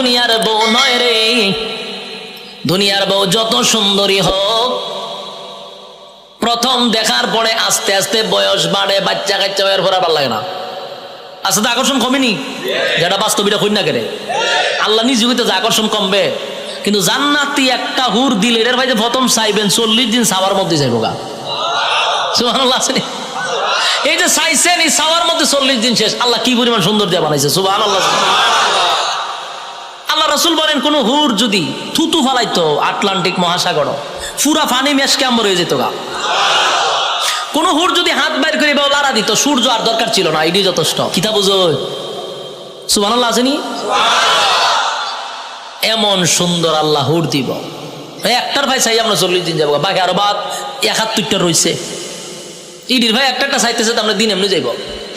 দুনিয়ার বউ নয় রে। দুনিয়ার বউ যত সুন্দরী হোক, প্রথম দেখার পরে আস্তে আস্তে বয়স বাড়ে, বাচ্চা কাচ্চা হওয়ার পর ভালো লাগে না। আস্তে আকর্ষণ কমেনি? যেটা বাস্তবিটা কই না কেড়ে আল্লাহ নিজ হইতে যে আকর্ষণ কমবে। কিন্তু জান্নাতি একটা হুর দিলে এর ভাই যে প্রথম চাইবেন, চল্লিশ দিন সাবার মধ্যে গা। সুবহানাল্লাহ আসেনি এই যে চাইছেন, এই সাওয়ার মধ্যে চল্লিশ দিন শেষ। আল্লাহ কি পরিমাণ সুন্দর দিয়ে বানাইছে সুবাহ আল্লাহ আল্লাহ রসুল বলেন, কোন হুর যদি থুতু ফালাইতো আটলান্টিক মহাসাগর, পুরা ফানি মেশ কেমন হয়ে যেত গা। কোন হুর যদি হাত বাইর করে বা লাড়া দিত, সূর্য আর দরকার ছিল না এটি যথেষ্ট। কিতা বুঝো? সুবাহ আল্লাহ আসেনি এমন সুন্দর আল্লাহ হুর দিব। একটার ভাই চাই, আমরা চল্লিশ দিন যাব বাকি আরও বাদ একাত্তরটা রয়েছে ইডির ভাই একটা একটা চাইতেছে তো আমরা দিন এমনি যাইব।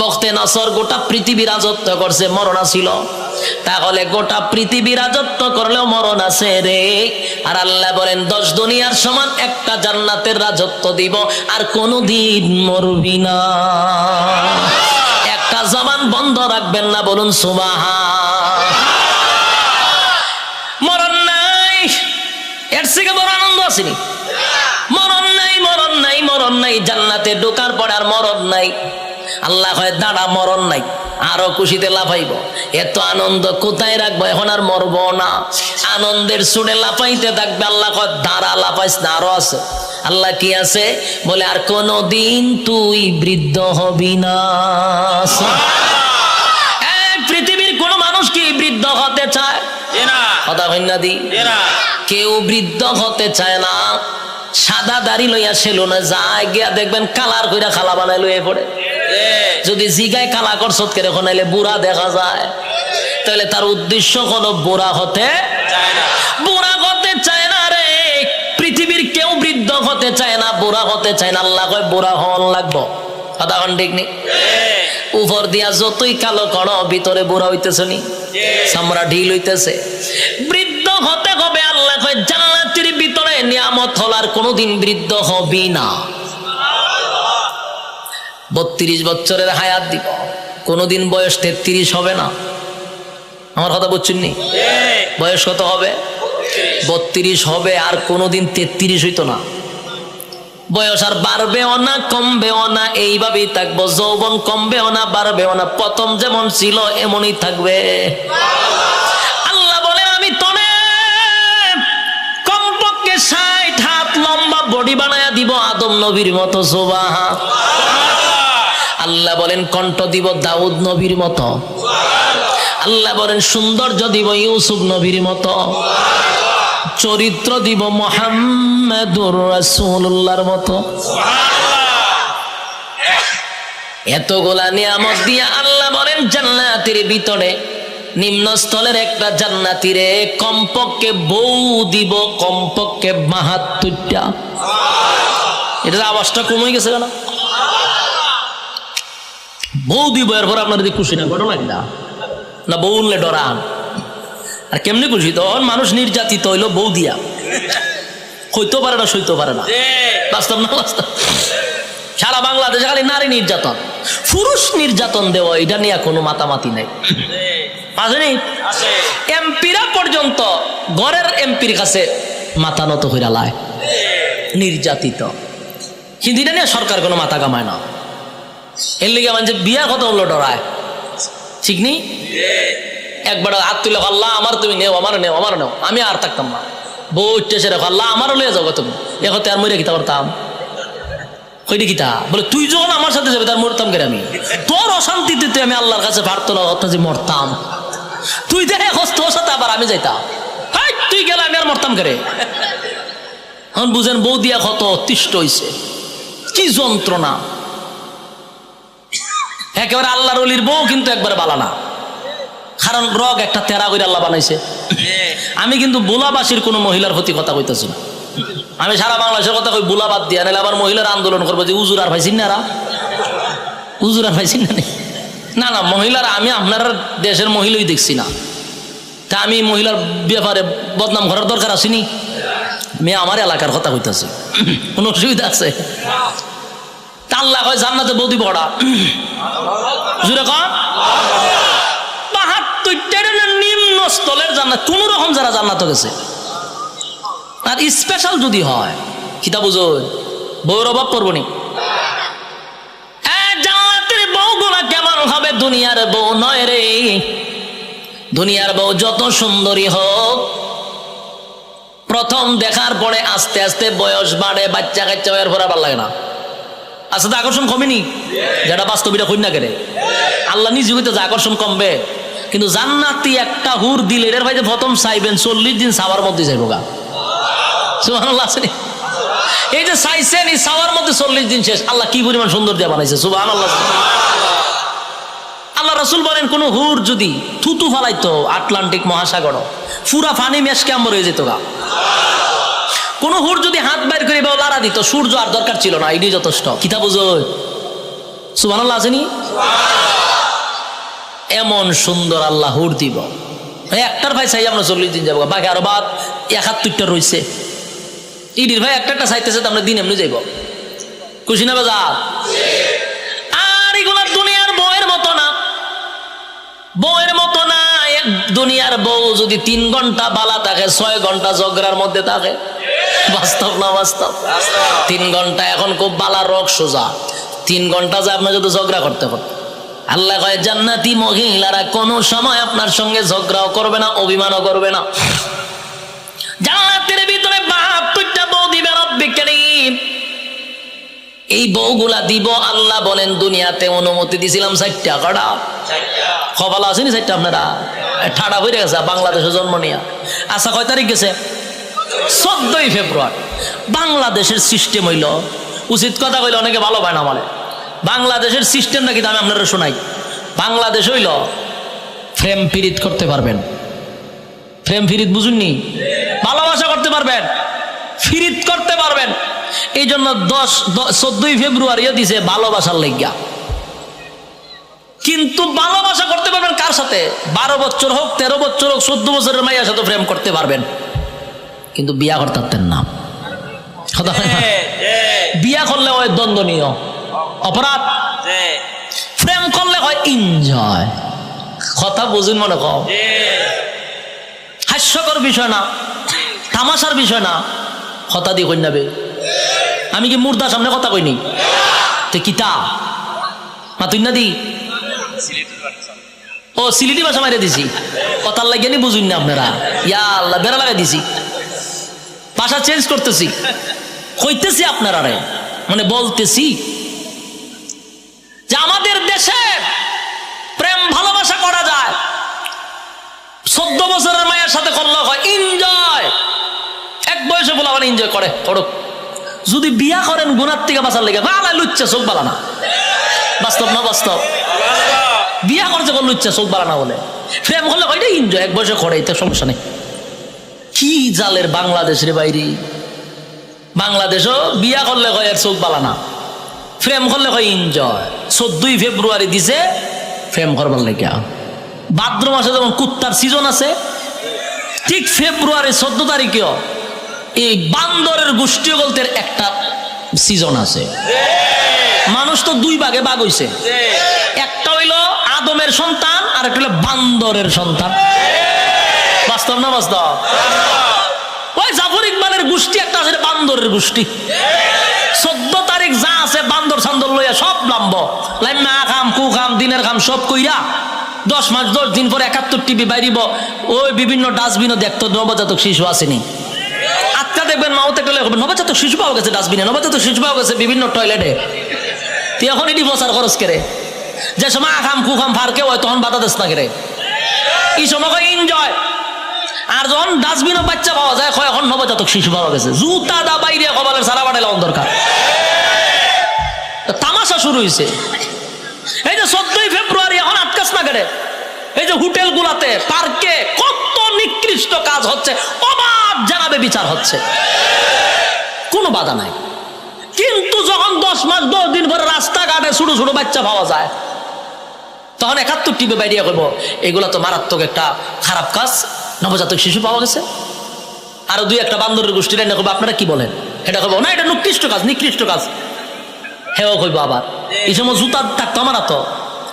বখতে নাসর গোটা পৃথিবী রাজত্ব করছে, মরণ ছিল তাহলে গোটা পৃথিবী রাজত্ব করলেও মরণ আছে রে। আর আল্লাহ বলেন, দশ দুনিয়ার সমান একটা জান্নাতের রাজত্ব দিব, আর কোনোদিন মরবি না। একটা জবান বন্ধ রাখবেন না, বলুন সুবাহা মরণ নাই। এর থেকে বড় আনন্দ আসেনি মরণ নাই মরণ নাই মরণ নাই। জান্নাতে ঢোকার পর আর মরণ নাই। আল্লাহ হয় দাঁড়া মরণ নাই আরও খুশিতে লাফাইব। এত আনন্দ কোথায় রাখব? এখন আর মরব না। আনন্দের সুরে লাফাইতে থাকবে। আল্লাহ কয় দাঁড়া লাফাইস না আরও আছে। আল্লাহ কি আছে? বলে আর কোনো দিন তুই বৃদ্ধ হবি না। পৃথিবীর কোন মানুষ কি বৃদ্ধ হতে চায়? কথা কেউ বৃদ্ধ হতে চায় না। সাদা দাড়ি লইয়া ছিল না যায় গিয়া দেখবেন কালার কইরা খালা বানাই লইয়া পড়ে। যদি জিগায় কালা করছত কে রেখন এলে বুড়া দেখা যায়? তাহলে তার উদ্দেশ্য হলো বুড়া হতে বুড়া হতে চায় না রে। পৃথিবীর কেউ বৃদ্ধ হতে চায় না বুড়া হতে চায় না। আল্লাহ কয় বুড়া হন লাগবো। কথা হন ঠিক উপর দিয়া যতই কালো করো, ভিতরে বুড়া হইতেছে নি? চামড়া ঢিল হইতেছে। বৃদ্ধ হতে হবে, আল্লাহ কয়, জান্নাতের ভিতরে নিয়ামত হলার কোনোদিন বৃদ্ধ হবি না। বত্রিশ বছরের হায়াত দিব। কোনোদিন বয়স তেত্রিশ হবে না। আমার কথা বুঝছেন নি? বয়স কত হবে? বত্রিশ হবে, আর কোনোদিন তেত্রিশ হইতো না। বয়স আর বাড়বেও না, কমবেও না, এইভাবেই থাকব। যৌবন কমবেও না, বাড়বেও না। প্রথম যেমন ছিল, এমনই থাকবে। আল্লাহ বলেন, আমি তনে কমপক্ষে ষাট হাত লম্বা বডি বানায়া দিব আদম নবীর মতো সোবাহা আল্লাহ বলেন, কণ্ঠ দিব দাউদ নবীর মতো। আল্লাহ বলেন, সৌন্দর্য দিব ইউসুফ নবীর মতো। চরিত্র দিব মোহাম্মদুর রাসূলুল্লাহর মতো। এতগুলা নিয়ামত দিয়া আল্লাহ বলেন, জান্নাতের ভিতরে নিম্নস্থলের একটা জান্নাতিরে কমপক্ষে বউ দিব, কমপক্ষে বাহাত্তরটা। এটার আওয়াজটা কমে গেছে বউ দিব এরপর আপনার যদি খুশি না ঘটনা কিনা না বউ উনলে ডরান। আর কেমনি খুশি? তখন মানুষ নির্যাতিত হইল বউ দিয়া হইতেও পারে না সইতেও পারে না। বাস্তব না বাস্তব? সারা বাংলাদেশে খালি নারী নির্যাতন। পুরুষ নির্যাতন দেওয়া এটা নিয়ে কোনো মাতামাতি নাই। আসেনি এমপিরা পর্যন্ত ঘরের এমপির কাছে মাথা নত হইরা লায়। নির্যাতিত। কিন্তু এটা নিয়ে সরকার কোনো মাথা কামায় না। এর লিগে মানে বিয়া কত হলো ডরায়। ঠিক নেই একবার হাত তুলে আল্লাহ আমার তুমি নেও আমার নেও আমার নেও। আমি আর থাকতাম না। রেখো আল্লাহ আমারও যাও তুমি। এখন আর মরে কিতা করতাম। কিতা? বলে তুই যখন আমার সাথে যাবে তার মরতাম আমি? তোর অশান্তিতে তুই আমি আল্লাহর কাছে প্রার্থনা যে মরতাম। তুই দেখে হস তোর সাথে আবার আমি যাইতাম। হাই, তুই গেলে আমি আর মরতাম কেরে? এখন বুঝেন বউ দিয়া কত অতিষ্ঠ হইছে। কি যন্ত্রণা। একেবারে আল্লাহর অলির বউ কিন্তু একবারে বালা না। কারণ রগ একটা তেরা করে আল্লাহ বানাইছে। আমি কিন্তু বুলাবাসীর কোনো মহিলার প্রতি কথা কইতেছি না। আমি সারা বাংলাদেশের কথা কই বুলা বাদ দিয়া, নাহলে আবার মহিলার আন্দোলন করব যে উজুর আর পাইছেন না? উজুর আর পাইছেন না নি? না মহিলার আমি আপনার দেশের মহিলাই দেখছি না। তা আমি মহিলার ব্যাপারে বদনাম করার দরকার আসেনি মেয়ে আমার এলাকার কথা কইতাছি। কোনো অসুবিধা আছে? আল্লাহ কয়, জান্নাতে বৌদি বড়া জুড়ে কন। কেমন দুনিয়ার বউ নয় রে। দুনিয়ার বউ যত সুন্দরী হোক, প্রথম দেখার পরে আস্তে আস্তে বয়স বাড়ে, বাচ্চা কাচ্চা পর আবার লাগে না। আচ্ছা তো আকর্ষণ কমেনি? যেটা বাস্তবিটা কই না কেড়ে। আল্লাহ নিজে হইতে যে আকর্ষণ কমবে। কিন্তু জান্নাতি একটা হুর দিলে এর ভাই প্রথম চাইবেন চল্লিশ দিন সাওয়ার মধ্যে যাইব গা। সুবহানাল্লাহ? এই যে চাইছেন, এই সাওয়ার মধ্যে চল্লিশ দিন শেষ। আল্লাহ কি পরিমাণ সুন্দর দিয়ে বানাইছে সুবাহ আল্লাহ রসুল বলেন, কোন হুর যদি থুতু ফালাইতো আটলান্টিক মহাসাগর, পুরা ফানি মেশ কেমন হয়ে যেত গা। কোন হুর যদি হাত বাইর করে বা লাড়া দিত, সূর্য আর দরকার ছিল না এটি যথেষ্ট। কিতা বুঝো? সুবাহ আসেনি এমন সুন্দর আল্লাহ হুর দিব। একটার ভাই চাই আমরা চল্লিশ দিন যাব। বাকি আরও বাদ, একাত্তরটা রয়েছে ইডির ভাই একটা একটা চাইতেছে আমরা দিন এমনি যাইব। খুশি না বাজার আর এগুলা দুনিয়ার বউয়ের মতো না। বউয়ের মতো না, এক দুনিয়ার বউ যদি তিন ঘণ্টা বালা থাকে, ছয় ঘণ্টা ঝগড়ার মধ্যে থাকে। বাস্তব না বাস্তব? তিন ঘণ্টা এখন খুব বালা রোগ সোজা। তিন ঘণ্টা যে আপনি যদি ঝগড়া করতে করতে আল্লাহ কয়, জান্নাতি মহিলারা কোনো সময় আপনার সঙ্গে ঝগড়াও করবে না, অভিমানও করবে না। জান্নাতের ভিতরে বাহাত্তরটা বউ দিবে রব্বি করিম। এই বউগুলা দিব, আল্লাহ বলেন, দুনিয়াতে অনুমতি দিছিলাম চারটা, কটা? খবর আসেনি চারটা আপনারা? ঠাডা হয়ে গেছে, বাংলাদেশে জন্ম নিয়া। আচ্ছা কয় তারিখ গেছে? চোদ্দই ফেব্রুয়ারি। বাংলাদেশের সিস্টেম হইল, উচিত কথা কইলে অনেকে ভালো পায় না বলে। বাংলাদেশের সিস্টেম নাকি আমি আপনারা শোনাই। বাংলাদেশ হইল ফ্রেম পিরিত করতে পারবেন। ফ্রেম ফিরিত বুঝুননি? ভালোবাসা করতে পারবেন ফিরিত করতে পারবেন। এই জন্য দশ চোদ্দই ফেব্রুয়ারিও দিছে ভালোবাসার লেগিয়া। কিন্তু ভালোবাসা করতে পারবেন কার সাথে? বারো বছর হোক, তেরো বছর হোক, চোদ্দ বছরের মাইয়ার সাথে প্রেম করতে পারবেন। কিন্তু বিয়া করতে পারতেন না? কথা বিয়া করলে হয় দ্বন্দ্বনীয় অপরাধ? প্রেম করলে হয় এনজয় কথা বুঝুন মনে কম হাস্যকর বিষয় না। তামাশার বিষয় না। কথা দিয়ে কই যাবে আমি কি মুর্দার সামনে কথা কইনি? তো? কিতা মা তুই না দি? ও সিলিটি ভাষা মারিয়ে দিছি। কথার লাগিয়ে নি বুঝুন না আপনারা। ইয়া আল্লাহ বেড়া লাগাই দিছি। ভাষা চেঞ্জ করতেছি। কইতেছি আপনারা মানে বলতেছি। যে আমাদের দেশে প্রেম ভালোবাসা করা যায়। চোদ্দ বছরের মায়ের সাথে করলে হয় এনজয় এক বয়সে বলা মানে এনজয় করে করুক যদি বিয়া করেন গুণার থেকে বাঁচার লেগে বালা লুচ্ছে চোখ বালা না। বাস্তব না বাস্তব? বিয়া করছে কোন লুচ্ছে চোখ বালা না বলে। প্রেম করলে হয় এনজয় এক বয়সে করে, এতে সমস্যা নেই। কি জালের বাংলাদেশের বাইরে বাংলাদেশও বিয়া করলে কয় এর চোখ বালা ফ্রেম করলে কয় এনজয় চোদ্দই ফেব্রুয়ারি দিছে ফ্রেম করবার লেগে ভাদ্র মাসে যেমন কুত্তার সিজন আছে, ঠিক ফেব্রুয়ারি চোদ্দ তারিখেও এই বান্দরের গোষ্ঠী বলতে একটা সিজন আছে। মানুষ তো দুই ভাগে ভাগ হইছে। একটা হইল আদমের সন্তান আর একটা হইল বান্দরের সন্তান। বাস্তব না বাস্তব? ওই জাফর ইকবালের গোষ্ঠী একটা আছে বান্দরের গোষ্ঠী। চোদ্দ তারিখ যা আছে বান্দর সান্দর লইয়া সব লাম্ব লাইমা খাম, কু খাম, দিনের খাম, সব কইরা দশ মাস, দশ দিন পরে একাত্তর টিভি বাইরিব। ওই বিভিন্ন ডাস্টবিনও দেখতো, নবজাতক শিশু আসেনি। আটকা দেখবেন, মাওতে গেলে নবজাতক শিশু পাওয়া গেছে ডাস্টবিনে, নবজাতক শিশু পাওয়া গেছে বিভিন্ন টয়লেটে। তুই এখন এটি বসার খরচ করে যে সময় আখাম কুখাম ফারকে হয়, তখন বাধা দেশ না করে এই সময় এনজয় আর যখন ডাস্টবিনও বাচ্চা পাওয়া যায়, কয়, এখন নবজাতক শিশু পাওয়া গেছে। জুতা দা বাইরে কবালের সারা বাড়াইলে দরকার। তামাশা শুরু হয়েছে এই যে চোদ্দই ফেব্রুয়ারি এখন আটকাশ না কেটে এই যে হোটেল গুলাতে পার্কে কত নিকৃষ্ট কাজ হচ্ছে, অবাধ জানাবে বিচার হচ্ছে। কোনো বাধা নাই। কিন্তু যখন দশ মাস, দশ দিন পরে রাস্তাঘাটে ছোট ছোট বাচ্চা পাওয়া যায়, তখন একাত্তর টিপে বাইরিয়া করব এগুলো তো মারাত্মক একটা খারাপ কাজ। নবজাতক শিশু পাওয়া গেছে। আরও দুই একটা বান্দরের গোষ্ঠীর এনে করব আপনারা কি বলেন? এটা করব না এটা নিকৃষ্ট কাজ নিকৃষ্ট কাজ। হেও কইব আবার। এই সময় জুতা থাকতো আমার তো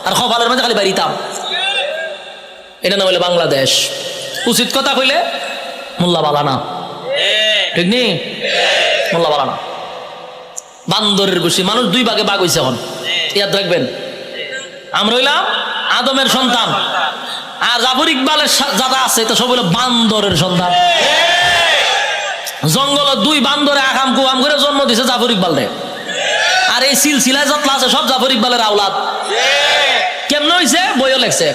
আর খবালের মাঝে খালি বাড়িতাম। এটা না বলে বাংলাদেশ। উচিত কথা কইলে মোল্লা বালানা ঠিক নি? মোল্লা বালানা বান্দরের গোষ্ঠী মানুষ দুই ভাগে বাঘ হয়েছে এখন। ইয়াদ রাখবেন। আমরা হইলাম আদমের সন্তান। আর জাফর ইকবালের যারা আছে তো সব হইল বান্দরের সন্তান জঙ্গল দুই বান্দরে আকাম কুয়াম করে জন্ম দিছে জাফর ইকবাল রে আর এই সিলসিলায় যত আছে, সব জাফর ইকবালের আওলাদ। কেমন হয়েছে বইও লেখছে।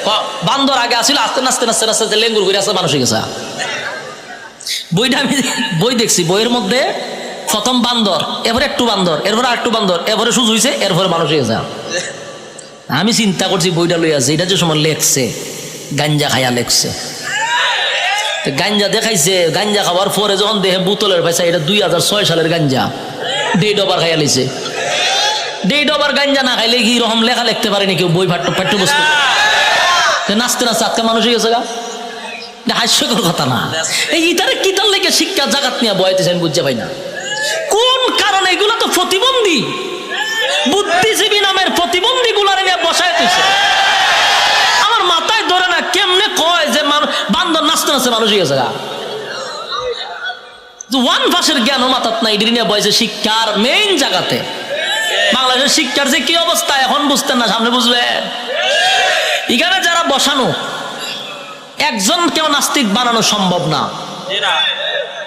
বান্দর আগে আসিল আস্তে লেঙ্গুর করে মানুষ গেছে। বইটা আমি বই দেখছি, বইয়ের মধ্যে প্রথম বান্দর, এরপরে একটু বান্দর, এরপরে আর একটু বান্দর, এরপরে সুজ হয়েছে এরপরে মানুষ হয়ে গেছে। আমি চিন্তা করছি বইটা লই আছে, এটা যে সময় লেখছে। গাঞ্জা খাইয়া লেখছে গাঞ্জা দেখাইছে, গাঞ্জা খাওয়ার পরে যখন দেহে বোতলের পয়সা, এটা দুই হাজার ছয় সালের গাঞ্জা। দেড় ডবার খাইয়া লিছে দেড় ডবার গাঞ্জা না খাইলে কি রকম লেখা লিখতে পারেনি কেউ বই পাঠ্য পাঠ্যবস্তু তো নাচতে নাচতে আজকে মানুষ হয়ে গেছে গা। হাস্যকর কথা না। এই ইতারে কিতার লেগে শিক্ষা জাগাত নিয়ে বয়াইতেছে আমি বুঝতে পাই না। কোন কারণে এগুলো তো প্রতিবন্ধী? বুদ্ধিজীবী নামের প্রতিবন্ধী গুলার নিয়ে মাথায় ধরে না, কেমনে কয় যে বান্দর নাচতে নাচতে মানুষ হয়ে গেছে ওয়ান ভাষের জ্ঞান মাথাত নাই, এটি বয়সে শিক্ষার মেইন জায়গাতে। বাংলাদেশের শিক্ষার যে কি অবস্থা, এখন বুঝতেন না, সামনে বুঝবে। এখানে যারা বসানো, একজন কেউ নাস্তিক বানানো সম্ভব না।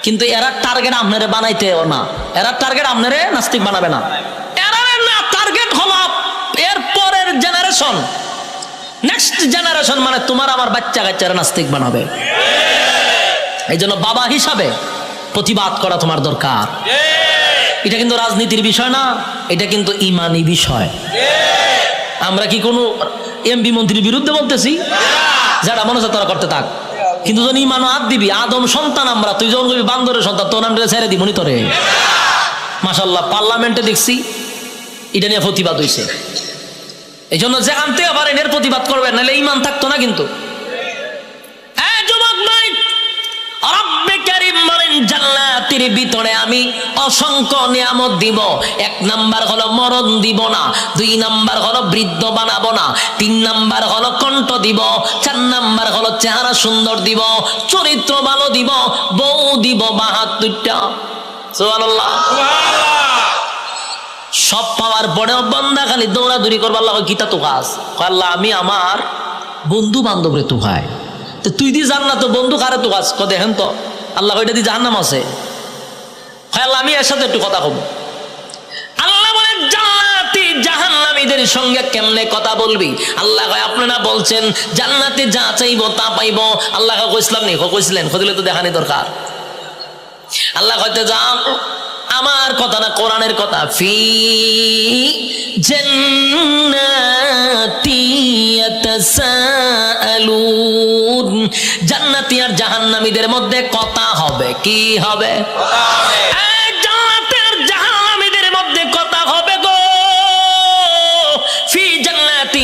কিন্তু এরা টার্গেট আপনারে বানাইতেও না। এরা টার্গেট আপনারে নাস্তিক বানাবে না। এরা টার্গেট হলো এর পরের জেনারেশন নেক্সট জেনারেশন মানে তোমার আমার বাচ্চা কাচ্চারা নাস্তিক বানাবে। এই জন্য বাবা হিসাবে প্রতিবাদ করা তোমার দরকার। এটা কিন্তু রাজনীতির বিষয় না, এটা কিন্তু ইমানি বিষয়। আমরা কি কোনো এমপি মন্ত্রীর বিরুদ্ধে বলতেছি? যারা মনে তারা করতে থাক। কিন্তু যখন ইমানো হাত দিবি, আদম সন্তান আমরা, তুই যখন কবি বান্দরের সন্তান তোর নামটা ছেড়ে দিব নি তোরে। মাসাল্লাহ পার্লামেন্টে দেখছি, এটা নিয়ে প্রতিবাদ হয়েছে এই জন্য যেখান থেকে পারেন এর প্রতিবাদ করবেন নাহলে ইমান থাকতো না কিন্তু। আমি অসংখ্য নিয়ামত দিব। এক নাম্বার হলো মরণ দিব না, দুই নাম্বার হলো বৃদ্ধ বানাবো না, তিন নাম্বার হলো কণ্ঠ দিব, চার নাম্বার হলো চেহারা সুন্দর দিব, চরিত্র ভালো দিব, বউ দিব, বাহাত্তরটা। সুবহানাল্লাহ। সব পাওয়ার পরেও বন্দা খালি দৌড়াদৌড়ি করব, আল্লাহ গীতা তো কাজ আল্লাহ, আমি আমার বন্ধু বান্ধব রে তো ভাই তো তুই দি জান না তো বন্ধু কারে তো কাজ ক দেখেন তো, আল্লাহ ওইটা দিয়ে জাহান্নাম আছে। হয় আল্লাহ, আমি এর সাথে একটু কথা কব। আল্লাহ বলেন, জান্নাতি জাহান্নামীদের সঙ্গে কেমনে কথা বলবি? আল্লাহ কয় আপনারা বলছেন, জান্নাতে যা চাইব তা পাইবো। আল্লাহ কইসলাম নি, কইছিলেন কদিলে তো দেখানি দরকার। আল্লাহ কইতে যাও। আমার কথা না কোরআনের কথা। ফি জান্নাতি আর জাহান্নামীদের মধ্যে কথা হবে কি হবে?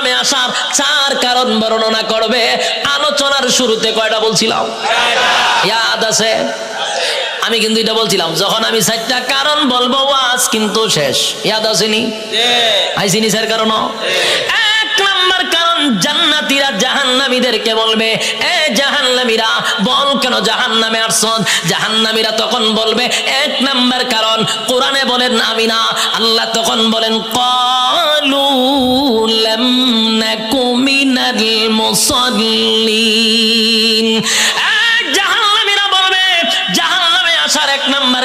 নামে আসার চার কারণ বর্ণনা করবে। আলোচনার শুরুতে কয়টা বলছিলাম? ইয়াদ আছে? আমি কিন্তু এটা বলছিলাম যখন আমি চারটা কারণ বলব আজ কিন্তু শেষ। ইয়াদ আসেনি? আইসিনি স্যার কারণ এক নাম্বার জান্নাতীরা জাহান্নামীদেরকে বলবে, এ জাহান্নামীরা, বল কেন জাহান্নামে আসছ? জাহান্নামীরা তখন বলবে, এক নাম্বার কারণ, কোরআনে বলেন আমি না, আল্লাহ তখন বলেন, কলু লাম নাকু মিনাল মুসাল্লিন। জাহান্নামীরা বলবে, জাহান্নামে আসার এক নাম্বার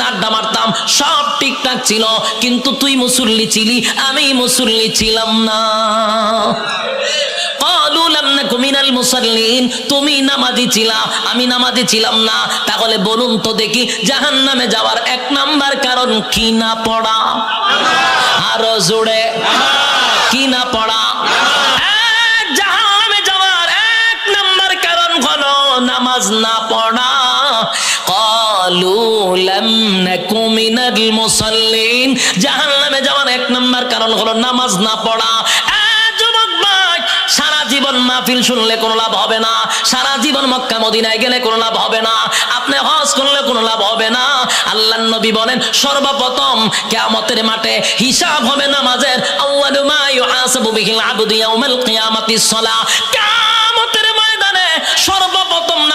আড্ডা মারতাম, সব ঠিকঠাক ছিল, কিন্তু তুই আমি তুমি নামাজি আমি ছিলাম না। তাহলে বলুন তো দেখি, জাহান্নামে যাওয়ার এক নাম্বার কারণ কি না পড়া? আরও জোরে, কি না পড়া? নামাজ না পড়া জাহান্নামে যাওয়ার এক নাম্বার কারণ হলো নামাজ না পড়া। সারা জীবন মাহফিল শুনলে কোনো লাভ হবে না। সারা জীবন মক্কা মদিনায় গেলে কোনো লাভ হবে না। আপনি হজ করলে কোনো লাভ হবে না। আল্লাহ নবী বলেন, সর্বপ্রথম কেয়ামতের মাঠে হিসাব হবে নামাজের। আউয়ালু মা ইউহাসাবু বিহিল আবদু ইয়াউমাল কিয়ামাতিস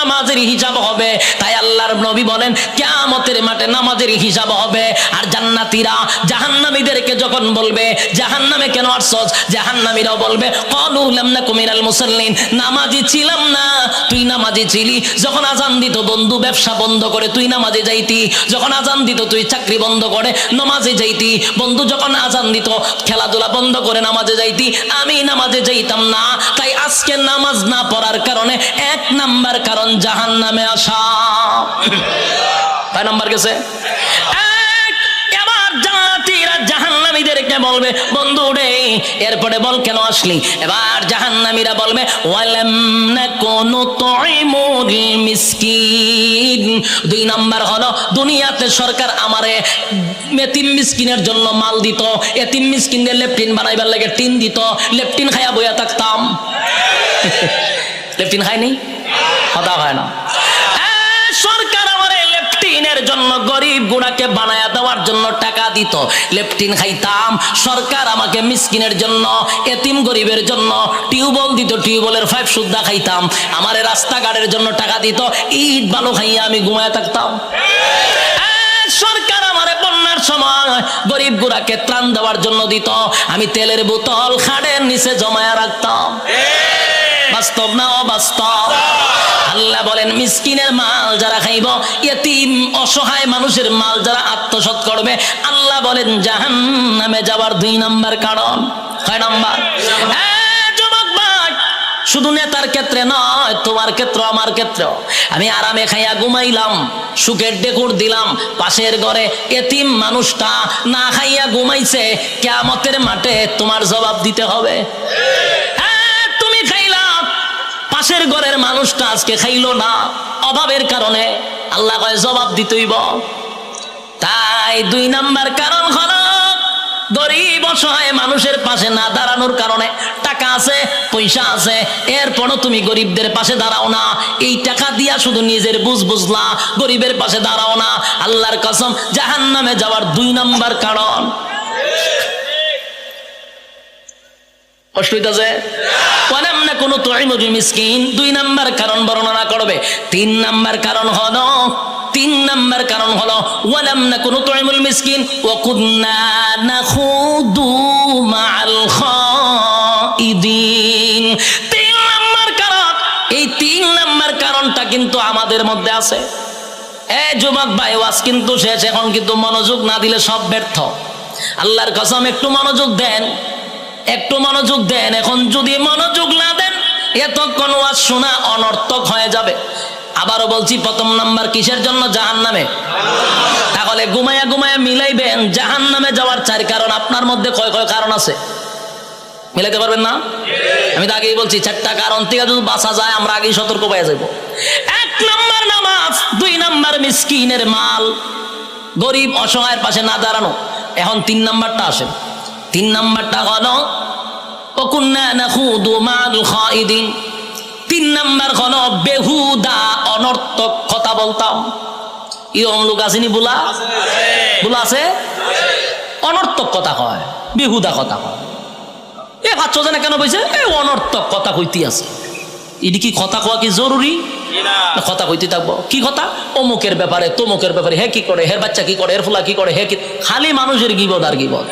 নামাজের হিসাব হবে। তাই আল্লাহর নবী বলেন, কিয়ামতের মাঠে নামাজের হিসাব হবে। আর জান্নাতীরা জাহান্নামীদেরকে যখন বলবে, জাহান্নামে কেন আসছস? জাহান্নামীরাও বলবে, ক্বালু লাম নাকু মিনাল মুসাল্লিন। নামাজি ছিলাম না। তুই নামাজি ছিলি? যখন আজান দিত, বন্ধু, ব্যবসা বন্ধ করে তুই নামাজে যাইতি? যখন আজান দিত, তুই চাকরি বন্ধ করে নামাজে যাইতি? বন্ধু, যখন আজান দিত, খেলাধুলা বন্ধ করে নামাজে যাইতি? আমি নামাজে যাইতাম না। তাই আজকে নামাজ না পড়ার কারণে, এক নাম্বার কারণ জাহান নামে আসা কয় নাম্বার গেছে? এবার জাতিরা জাহান্নামীদেরকে বলবে? বন্ধু রে, এরপরে বল কেন আসলি? এবার বলবে দুই নাম্বার হলো, দুনিয়াতে সরকার আমারে জন্য মাল দিত। বানাইবার লাগে টিন দিত। বইয়া থাকতাম। লেপটিন খায়নি? কথা হয় না। সরকার আমার এই লেপটিনের জন্য গরিব গুড়াকে বানায়া দেওয়ার জন্য টাকা দিত। খাইতাম, সরকার আমাকে মিসকিনের জন্য, এতিম গরিবের জন্য দিত ফাইভ সুদ্ধা খাইতাম। আমার রাস্তাঘাটের জন্য টাকা দিত, ইট, বালু খাইয়া আমি ঘুমায় থাকতাম। সরকার আমারে বন্যার সময় গরিব গুড়াকে ত্রাণ দেওয়ার জন্য দিত। আমি তেলের বোতল খাড়ের নিচে জমায়া রাখতাম। বাস্তব না অবাস্তব? আল্লাহ বলেন, মিসকিনের মাল যারা খাইব, এতিম, অসহায় মানুষের মাল যারা আত্মসৎ করবে, আল্লাহ বলেন জাহান নামে যাওয়ার দুই নাম্বার কারণ। কয় নাম্বার। শুধু নেতার ক্ষেত্রে নয়, তোমার ক্ষেত্র আমার ক্ষেত্র আমি আরামে খাইয়া ঘুমাইলাম, সুখের ডেকুর দিলাম, পাশের ঘরে এতিম মানুষটা না খাইয়া ঘুমাইছে কেমতের মাঠে তোমার জবাব দিতে হবে। পাশের ঘরের মানুষটা আজকে খাইলো না। অভাবের কারণে আল্লাহ কয়, জবাব দিতেইব। তাই দুই নাম্বার কারণ হলো, গরিব অসহায় মানুষের পাশে না দাঁড়ানোর কারণে টাকা আছে, পয়সা আছে, এরপরও তুমি গরিবদের পাশে দাঁড়াও না। এই টাকা দিয়া শুধু নিজের বুঝ বুঝলা, গরিবের পাশে দাঁড়াও না। আল্লাহর কসম জাহান নামে যাওয়ার দুই নাম্বার কারণ। না কোনো দুই নাম্বার কারণ বর্ণনা করবে। তিন নাম্বার কারণ তিন নাম্বার কারণ না কোনো কুন্না নাখুদু মাআল খাইদিন তিন কারণ। এই তিন নাম্বার কারণটা কিন্তু আমাদের মধ্যে আছে। এ ওয়াজ কিন্তু শেষ, এখন কিন্তু মনোযোগ না দিলে সব ব্যর্থ। আল্লাহর কসম, একটু মনোযোগ দেন। একটু মনোযোগ দেন। এখন যদি মনোযোগ না দেন, এতক্ষণ ওয়াজ শোনা অনর্থক হয়ে যাবে। আবারও বলছি, প্রথম নাম্বার কিসের জন্য? জাহান নামে তাহলে ঘুমায়া ঘুমায়া মিলাইবেন। জাহান নামে যাওয়ার চার কারণ। আপনার মধ্যে কয় কয় কারণ আছে? মিলাইতে পারবেন না? আমি তো আগেই বলছি, চারটা কারণ থেকে যদি বাঁচা যায়, আমরা আগেই সতর্ক পেয়ে যাব এক নাম্বার নামাজ, দুই নাম্বার মিসকিনের মাল। গরিব অসহায়ের পাশে না দাঁড়ানো। এখন তিন নাম্বারটা আসে তিন নাম্বারটা হলো তিন নাম্বার হলো বেহুদা অনর্থক কথা বলতাম। এরকম লোক আসেনি বুলা? বুলা আছে? অনর্থক কথা কয় বেহুদা কথা কয়। এ ভাবছ জানে কেন বলছে? এ অনর্থক কথা কইতে আছে। এটি কি কথা কওয়া কি জরুরি? কথা কইতে থাকব। কি কথা? অমুকের ব্যাপারে তমুকের ব্যাপারে। হে কি করে? হের বাচ্চা কি করে? হের ফুলা কি করে? হে কি খালি মানুষের গিবদ আর গিবদ।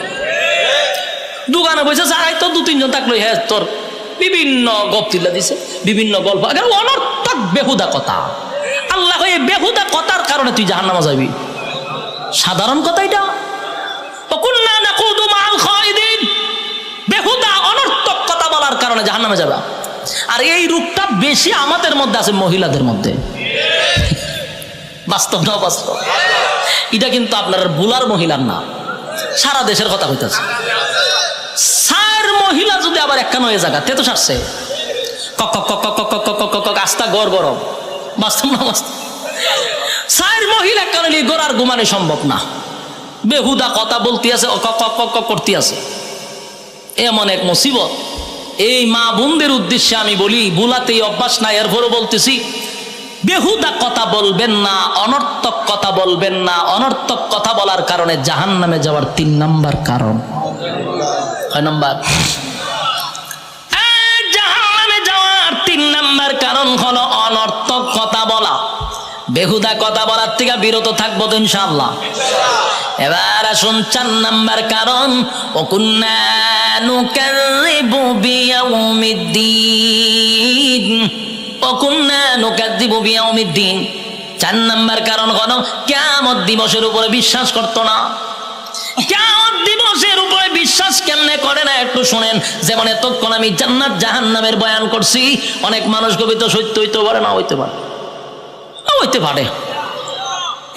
দোকানে বসে যাই তো দু তিনজন থাকল হ্যাঁ তোর বিভিন্ন গপ তিল্লা দিছে, বিভিন্ন গল্প। অনর্থক বেহুদা কথা। আল্লাহ এই বেহুদা কথার কারণে তুই জাহান্নামা যাবি। সাধারণ কথা এটা। বেহুদা অনর্থক কথা বলার কারণে জাহান্নামে যাবা। আর এই রূপটা বেশি আমাদের মধ্যে আছে, মহিলাদের মধ্যে। বাস্তব না বাস্তব এটা কিন্তু আপনার বুলার মহিলার না। সারা দেশের কথা হইতেছে সার মহিলা যদি আবার একখান হয়ে জায়গা, তে তো সারছে। কক কক কক কক কক কক কক আস্তা গড় গরম। বাস্তব না বাস্তব? সার মহিলা কারণে গোড়ার ঘুমানো সম্ভব না। বেহুদা কথা বলতে আছে করতে আছে। এমন এক মুসিবত। এই মা বোনদের উদ্দেশ্যে আমি বলি বুলাতেই অভ্যাস না এরপরও বলতেছি, বেহুদা কথা বলবেন না, অনর্থক কথা বলবেন না, অনর্থক কথা বলার কারণে জাহান নামে যাওয়ার তিন নাম্বার কারণ। কারণ বেহুদা কথা বলার থেকে বিরত থাকব ইনশাল্লাহ এবার আসুন চার নাম্বার কারণ অকুন্নানুকাদিবু বিয়াউমিদ্দিন। চার নাম্বার কারণ দিবসের উপরে বিশ্বাস করতো না। উপরে বিশ্বাস কেমনে করে না একটু শুনেন? যেমন এতক্ষণ আমি জান্নাত জাহান নামের বয়ান করছি, অনেক মানুষ কবিতা সত্য হইতে পারে না হইতে পারে। না হইতে পারে।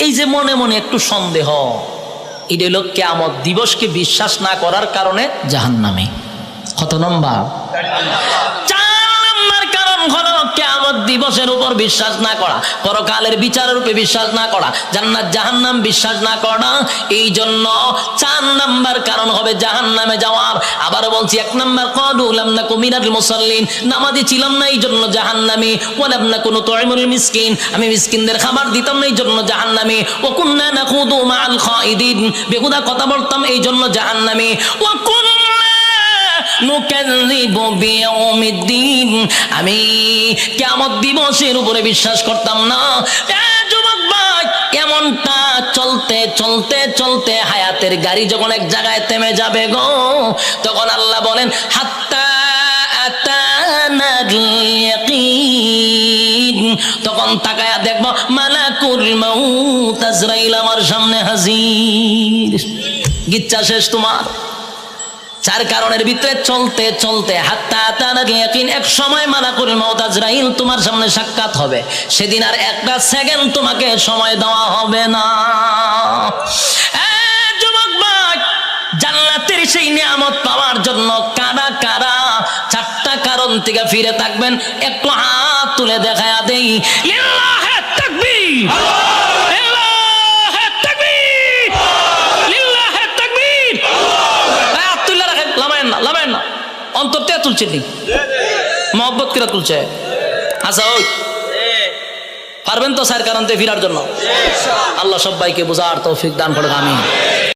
এই যে মনে মনে একটু সন্দেহ, এটা হলো কেয়ামত দিবসকে বিশ্বাস না করার কারণে জাহান নামে কত নম্বর? চার হলো কেমত দিবসের উপর বিশ্বাস না করা, পরকালের বিশ্বাস না করা, জান্নাত জাহান্নাম বিশ্বাস না করা এই জন্য চার নাম্বার কারণ হবে জাহান্নামে যাওয়ার। আবার বলছি, এক নাম্বার কদুলাম না কুমিনাল মুসাল্লিন। নামাজি ছিলাম না এই জন্য জাহান্নামে না কোনো মিসকিন। আমি মিসকিনদের খাবার দিতাম না এই জন্য জাহান্নামে। ও কুন্না না খুদু মাল বেহুদা কথা বলতাম এই জন্য জাহান্নামে। ও বিয়াউমিদ্দিন আমি কিয়ামত দিবসের উপরে বিশ্বাস করতাম না। যুবক এমনটা চলতে চলতে চলতে হায়াতের গাড়ি যখন এক জায়গায় থেমে যাবে গো, তখন আল্লাহ বলেন, হাত্তা তখন তাকায়া দেখব, মালাকুল মাউত আজরাইল আমার সামনে হাজির। গিচ্ছা শেষ তোমার। চার কারণের ভিতরে চলতে চলতে হাত্তা তানার ইয়াকিন এক সময় মালাকুল মউত আজরাইল তোমার সামনে সাক্ষাৎ হবে। সেদিন আর একটা সেকেন্ড তোমাকে সময় দেওয়া হবে না। যুবক ভাই, জান্নাতের সেই নিয়ামত পাওয়ার জন্য কারা কারা চারটা কারণ থেকে ফিরে থাকবেন একটু হাত তুলে দেখায়া দেই। লিল্লাহে তাকবীর। লিল্লাহে তাকবীর লিল্লাহে তাকবীর এই হাত তুলে রাখেন লামায়েন না লামায়েন না অন্তর থেকে তুলছে নি? মহব্বত কিরা তুলছে? আচ্ছা ওই। পারবেন তো স্যার কারণ ফিরার জন্য? আল্লাহ সবাইকে বোঝার তৌফিক দান করে আমি